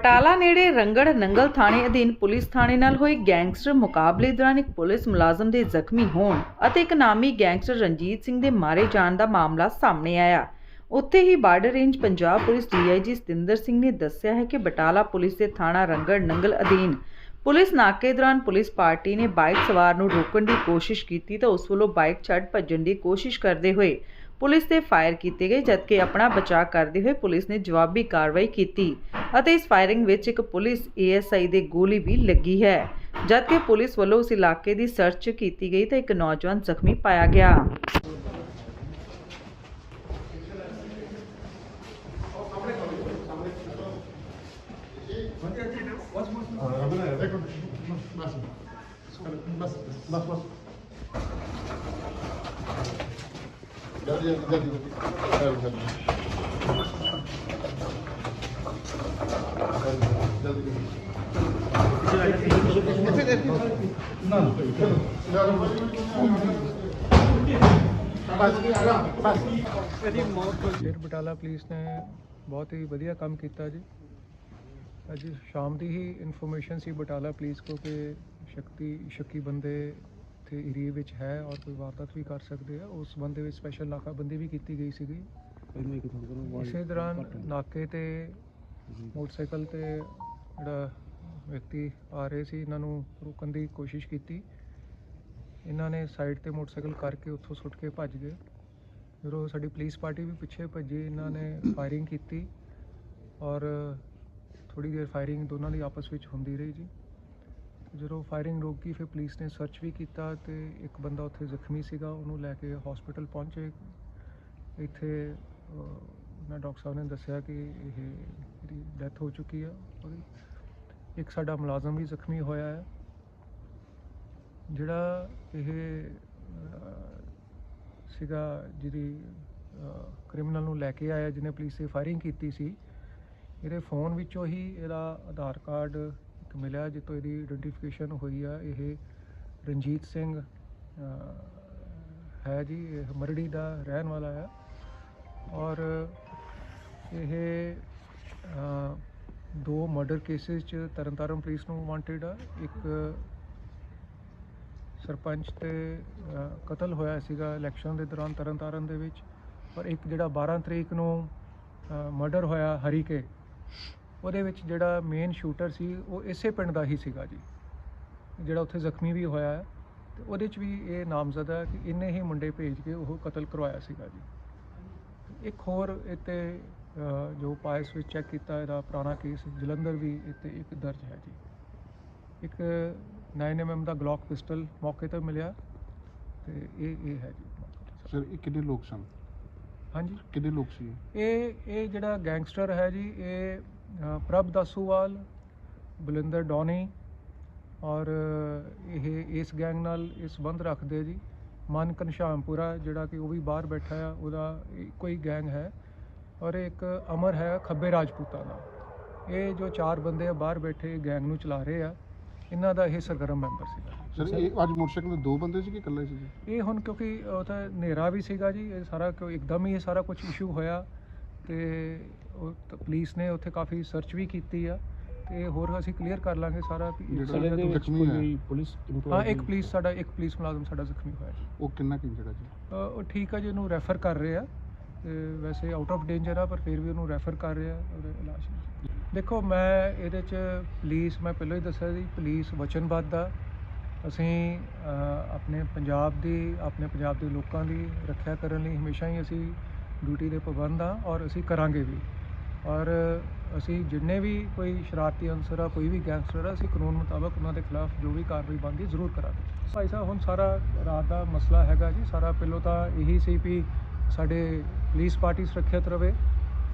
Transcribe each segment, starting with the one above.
ਬਟਾਲਾ ਨੇੜੇ ਰੰਗੜ ਨੰਗਲ ਥਾਣੇ ਅਧੀਨ ਪੁਲਿਸ ਥਾਣੇ ਨਾਲ ਹੋਏ ਗੈਂਗਸਟਰ ਮੁਕਾਬਲੇ ਦੌਰਾਨ ਇੱਕ ਪੁਲਿਸ ਮੁਲਾਜ਼ਮ ਦੇ ਜ਼ਖਮੀ ਹੋਣ ਅਤੇ ਇੱਕ ਨਾਮੀ ਗੈਂਗਸਟਰ ਰਣਜੀਤ ਸਿੰਘ ਦੇ ਮਾਰੇ ਜਾਣ ਦਾ ਮਾਮਲਾ ਸਾਹਮਣੇ ਆਇਆ। ਉੱਥੇ ਹੀ border range Punjab police DIG Satinder Singh ਨੇ ਦੱਸਿਆ ਹੈ ਕਿ ਬਟਾਲਾ ਪੁਲਿਸ ਦੇ ਥਾਣਾ ਰੰਗੜ ਨੰਗਲ ਅਧੀਨ ਪੁਲਿਸ ਨਾਕੇ ਦੌਰਾਨ ਪੁਲਿਸ ਪਾਰਟੀ ਨੇ ਬਾਈਕ ਸਵਾਰ ਨੂੰ ਰੋਕਣ ਦੀ ਕੋਸ਼ਿਸ਼ ਕੀਤੀ ਤਾਂ ਉਸ ਵੱਲੋਂ ਬਾਈਕ ਛੱਡ ਭੱਜਣ ਦੀ ਕੋਸ਼ਿਸ਼ ਕਰਦੇ ਹੋਏ ਪੁਲਿਸ ਤੇ ਫਾਇਰ ਕੀਤੇ ਗਏ, ਜਦਕਿ ਆਪਣਾ ਬਚਾਅ ਕਰਦੇ ਹੋਏ ਪੁਲਿਸ ਨੇ ਜਵਾਬੀ ਕਾਰਵਾਈ ਕੀਤੀ। ਅਤੇ ਇਸ ਫਾਇਰਿੰਗ ਵਿੱਚ ਇੱਕ ਪੁਲਿਸ ਏਐਸਆਈ ਦੇ ਗੋਲੀ ਵੀ ਲੱਗੀ ਹੈ। ਜਦਕਿ ਪੁਲਿਸ ਵੱਲੋਂ ਉਸ ਇਲਾਕੇ ਦੀ ਸਰਚ ਕੀਤੀ ਗਈ ਤਾਂ ਇੱਕ ਨੌਜਵਾਨ ਜ਼ਖਮੀ ਪਾਇਆ ਗਿਆ। ਜਲਦੀ ਜਲਦੀ ਜਲਦੀ ਫਿਰ ਬਟਾਲਾ ਪੁਲਿਸ ਨੇ ਬਹੁਤ ਹੀ ਵਧੀਆ ਕੰਮ ਕੀਤਾ ਜੀ। ਅੱਜ ਸ਼ਾਮ ਦੀ ਹੀ ਇਨਫੋਰਮੇਸ਼ਨ ਸੀ ਬਟਾਲਾ ਪੁਲਿਸ ਕੋ ਕਿ ਸ਼ਕਤੀ ਸ਼ੱਕੀ ਬੰਦੇ ਤੇ ਏਰੀਏ ਵਿੱਚ ਹੈ ਔਰ ਕੋਈ ਵਾਰਦਾਤ ਵੀ ਕਰ ਸਕਦੇ ਆ। ਉਸ ਬੰਦੇ ਵਿੱਚ ਸਪੈਸ਼ਲ ਨਾਕਾਬੰਦੀ ਵੀ ਕੀਤੀ ਗਈ ਸੀਗੀ। ਇਸੇ ਦੌਰਾਨ ਨਾਕੇ ਤੇ ਮੋਟਰਸਾਈਕਲ ਤੇ ਜਿਹੜਾ ਵਿਅਕਤੀ ਆ ਰਹੇ ਸੀ ਇਹਨਾਂ ਨੂੰ ਰੋਕਣ ਦੀ ਕੋਸ਼ਿਸ਼ ਕੀਤੀ। ਇਹਨਾਂ ਨੇ ਸਾਈਡ ਤੇ ਮੋਟਰਸਾਈਕਲ ਕਰਕੇ ਉੱਥੋਂ ਸੁੱਟ ਕੇ ਭੱਜ ਗਏ। ਜਦੋਂ ਸਾਡੀ ਪੁਲਿਸ ਪਾਰਟੀ ਵੀ ਪਿੱਛੇ ਭੱਜੀ ਇਹਨਾਂ ਨੇ ਫਾਇਰਿੰਗ ਕੀਤੀ ਔਰ ਥੋੜੀ ਦੇਰ ਫਾਇਰਿੰਗ ਦੋਨਾਂ ਦੀ ਆਪਸ ਵਿੱਚ ਹੁੰਦੀ ਰਹੀ ਜੀ। ਜਦੋਂ ਫਾਇਰਿੰਗ ਰੋਕੀ ਫਿਰ ਪੁਲਿਸ ਨੇ ਸਰਚ ਵੀ ਕੀਤਾ ਤੇ ਇੱਕ ਬੰਦਾ ਉੱਥੇ ਜ਼ਖਮੀ ਸੀਗਾ ਉਹਨੂੰ ਲੈ ਕੇ ਹਸਪੀਟਲ ਪਹੁੰਚੇ। ਇੱਥੇ ਅਹ, ਡਾਕਟਰ ਸਾਹਿਬ ਨੇ ਦੱਸਿਆ ਕਿ ਇਹ ਡੈਥ ਹੋ ਚੁੱਕੀ ਆ। ਉਹਦੀ ਇੱਕ ਸਾਡਾ ਮੁਲਾਜ਼ਮ ਵੀ ਜ਼ਖਮੀ ਹੋਇਆ ਹੈ, ਜਿਹੜਾ ਇਹ ਸੀਗਾ ਜਿਹਦੀ ਕ੍ਰਿਮੀਨਲ ਨੂੰ ਲੈ ਕੇ ਆਇਆ, ਜਿਹਨੇ ਪੁਲਿਸ ਤੇ ਫਾਇਰਿੰਗ ਕੀਤੀ ਸੀ। ਇਹਦੇ ਫੋਨ ਵਿੱਚੋਂ ਹੀ ਇਹਦਾ ਆਧਾਰ ਕਾਰਡ ਇੱਕ ਮਿਲਿਆ ਜਿੱਤੋਂ ਇਹਦੀ ਆਇਡੈਂਟੀਫਿਕੇਸ਼ਨ ਹੋਈ ਆ। ਇਹ ਰਣਜੀਤ ਸਿੰਘ ਹੈ ਜੀ, ਇਹ ਮਰੜੀ ਦਾ ਰਹਿਣ ਵਾਲਾ ਹੈ ਔਰ ਇਹ ਦੋ ਮਰਡਰ ਕੇਸਿਸ ਚ ਤਰਨਤਾਰਨ ਪੁਲਿਸ ਨੂੰ ਵਾਂਟਡ ਆ। ਇੱਕ ਸਰਪੰਚ ਤੇ ਕਤਲ ਹੋਇਆ ਸੀਗਾ ਇਲੈਕਸ਼ਨ ਦੇ ਦੌਰਾਨ ਤਰਨਤਾਰਨ ਦੇ ਵਿੱਚ। ਔਰ ਇੱਕ ਜਿਹੜਾ 12 ਤਰੀਕ ਨੂੰ ਮਰਡਰ ਹੋਇਆ ਹਰੀਕੇ, ਉਹਦੇ ਵਿੱਚ ਜਿਹੜਾ ਮੇਨ ਸ਼ੂਟਰ ਸੀ, ਉਹ ਇਸੇ ਪਿੰਡ ਦਾ ਹੀ ਸੀਗਾ ਜੀ। ਜਿਹੜਾ ਉੱਥੇ ਜ਼ਖਮੀ ਵੀ ਹੋਇਆ ਹੈ। ਤੇ ਉਹਦੇ 'ਚ ਵੀ ਇਹ ਨਾਮਜ਼ਦ ਹੈ ਕਿ ਇੰਨੇ ਹੀ ਮੁੰਡੇ ਭੇਜ ਕੇ ਉਹ ਕਤਲ ਕਰਵਾਇਆ ਸੀਗਾ ਜੀ। ਇੱਕ ਹੋਰ ਇੱਥੇ ਜੋ ਪਾਇਸ ਵਿੱਚ ਚੈੱਕ ਕੀਤਾ ਇਹਦਾ ਪੁਰਾਣਾ ਕੇਸ ਜਲੰਧਰ ਵੀ ਇੱਥੇ ਇੱਕ ਦਰਜ ਹੈ ਜੀ। ਇੱਕ 9mm ਦਾ ਗਲੌਕ ਪਿਸਟਲ ਮੌਕੇ ਤੇ ਮਿਲਿਆ ਤੇ ਇਹ ਇਹ ਹੈ ਜੀ। ਸਰ ਇਹ ਕਿੰਨੇ ਲੋਕ ਸਨ? ਹਾਂਜੀ। ਕਿੰਨੇ ਲੋਕ ਸੀ? ਇਹ ਇਹ ਜਿਹੜਾ ਗੈਂਗਸਟਰ ਹੈ ਜੀ ਇਹ ਅ, ਪ੍ਰਭ ਦਸੂਵਾਲ ਬਲਿੰਦਰ ਡੋਨੀ ਔਰ ਇਹ ਇਸ ਗੈਂਗ ਨਾਲ ਇਹ ਸੰਬੰਧ ਰੱਖਦੇ ਜੀ। ਮਨ ਘਨਸ਼ਾਮਪੁਰਾ ਜਿਹੜਾ ਕਿ ਉਹ ਵੀ ਬਾਹਰ ਬੈਠਾ ਆ ਉਹਦਾ ਇੱਕੋ ਹੀ ਗੈਂਗ ਹੈ। ਔਰ ਇੱਕ ਅਮਰ ਹੈ ਖੱਬੇ ਰਾਜਪੂਤਾਂ ਦਾ। ਇਹ ਜੋ ਚਾਰ ਬੰਦੇ ਆ ਬਾਹਰ ਬੈਠੇ ਗੈਂਗ ਨੂੰ ਚਲਾ ਰਹੇ ਆ ਇਹਨਾਂ ਦਾ ਇਹ ਸਰਗਰਮ ਮੈਂਬਰ ਸੀਗਾ। ਸਰ ਇਹ ਅੱਜ ਮੋਟਰਸਾਈਕਲ ਤੇ ਦੋ ਬੰਦੇ ਸੀ ਕਿ ਇਕੱਲੇ ਸੀ ਇਹ ਹੁਣ ਕਿਉਂਕਿ ਉਹ ਤਾਂ ਹਨੇਰਾ ਵੀ ਸੀਗਾ ਜੀ ਇਹ ਸਾਰਾ ਕਿਉਂ ਇੱਕਦਮ ਹੀ ਇਹ ਸਾਰਾ ਕੁਝ ਇਸ਼ੂ ਹੋਇਆ ਤੇ ਉਹ ਪੁਲਿਸ ਨੇ ਉੱਥੇ ਕਾਫੀ ਸਰਚ ਵੀ ਕੀਤੀ ਆ ਤੇ ਹੋਰ ਅਸੀਂ ਕਲੀਅਰ ਕਰ ਲਾਂਗੇ ਸਾਰਾ ਜ਼ਖਮੀ ਹੈ ਪੁਲਿਸ ਹਾਂ ਇੱਕ ਪੁਲਿਸ ਸਾਡਾ ਇੱਕ ਪੁਲਿਸ ਮੁਲਾਜ਼ਮ ਸਾਡਾ ਜ਼ਖਮੀ ਹੋਇਆ ਜੀ। ਉਹ ਕਿੰਨਾ ਕਿੰਜੜਾ ਜੀ? ਉਹ ਠੀਕ ਆ ਜੀ ਉਹਨੂੰ ਰੈਫਰ ਕਰ ਰਹੇ ਆ। ਵੈਸੇ ਆਊਟ ਆਫ ਡੇਂਜਰ ਆ, ਪਰ ਫਿਰ ਵੀ ਉਹਨੂੰ ਰੈਫਰ ਕਰ ਰਿਹਾ ਉਹਦੇ ਇਲਾਜ ਦੇਖੋ, ਮੈਂ ਇਹਦੇ ਚ ਪੁਲਿਸ ਮੈਂ ਪਹਿਲਾਂ ਹੀ ਦੱਸਿਆ ਸੀ ਪੁਲਿਸ ਵਚਨਬੱਧ ਆ। ਅਸੀਂ ਆਪਣੇ ਪੰਜਾਬ ਦੀ, ਆਪਣੇ ਪੰਜਾਬ ਦੇ ਲੋਕਾਂ ਦੀ ਰੱਖਿਆ ਕਰਨ ਲਈ ਹਮੇਸ਼ਾ ਹੀ ਅਸੀਂ ਡਿਊਟੀ ਦੇ ਪਾਬੰਦ ਆ ਔਰ ਅਸੀਂ ਕਰਾਂਗੇ ਵੀ। ਔਰ ਅਸੀਂ ਜਿੰਨੇ ਵੀ ਕੋਈ ਸ਼ਰਾਰਤੀ ਅਨਸਰ ਆ, ਕੋਈ ਵੀ ਗੈਂਗਸਟਰ ਆ, ਅਸੀਂ ਕਾਨੂੰਨ ਮੁਤਾਬਕ ਉਹਨਾਂ ਦੇ ਖਿਲਾਫ ਜੋ ਵੀ ਕਾਰਵਾਈ ਬਣਦੀ ਜ਼ਰੂਰ ਕਰਾਂਗੇ। ਭਾਈ ਸਾਹਿਬ, ਹੁਣ ਸਾਰਾ ਰਾਤ ਦਾ ਮਸਲਾ ਹੈਗਾ ਜੀ, ਸਾਰਾ ਪਹਿਲੋਂ ਤਾਂ ਇਹੀ ਸੀ ਵੀ ਸਾਡੇ ਪੁਲਿਸ ਪਾਰਟੀ ਸੁਰੱਖਿਅਤ ਰਵੇ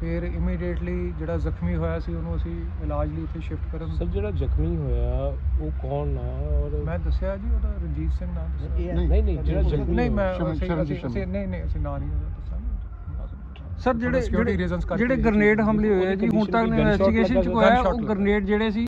ਫਿਰ ਇਮੀਡੀਏਟਲੀ ਜਿਹੜਾ ਜ਼ਖਮੀ ਹੋਇਆ ਸੀ ਉਹਨੂੰ ਅਸੀਂ ਇਲਾਜ ਲਈ ਇੱਥੇ ਸ਼ਿਫਟ ਕਰਨ। ਸਰ ਜਿਹੜਾ ਜ਼ਖਮੀ ਹੋਇਆ ਉਹ ਕੌਣ ਆ ਔਰ ਮੈਂ ਦੱਸਿਆ ਜੀ ਉਹਦਾ ਰਣਜੀਤ ਸਿੰਘ ਨਾਮ ਦੱਸਿਆ। ਨਹੀਂ, ਨਹੀਂ ਨਹੀਂ ਜਿਹੜਾ ਜ਼ਖਮੀ ਨਹੀਂ ਮੈਂ ਅਸੀਂ- ਨਹੀਂ ਨਹੀਂ ਅਸੀਂ ਨਾਂ ਨਹੀਂ ਉਹਦਾ ਦੱਸਾਂਗੇ ਸਰ ਜਿਹੜੇ ਜਿਹੜੇ ਗ੍ਰਨੇਡ ਹਮਲੇ ਹੋਏ ਆ ਜੀ ਹੁਣ ਤੱਕ ਇਨਵੈਸਟੀਗੇਸ਼ਨ ਚ ਕੋਈ ਆਇਆ ਉਹ। ਗ੍ਰਨੇਡ ਜਿਹੜੇ ਸੀ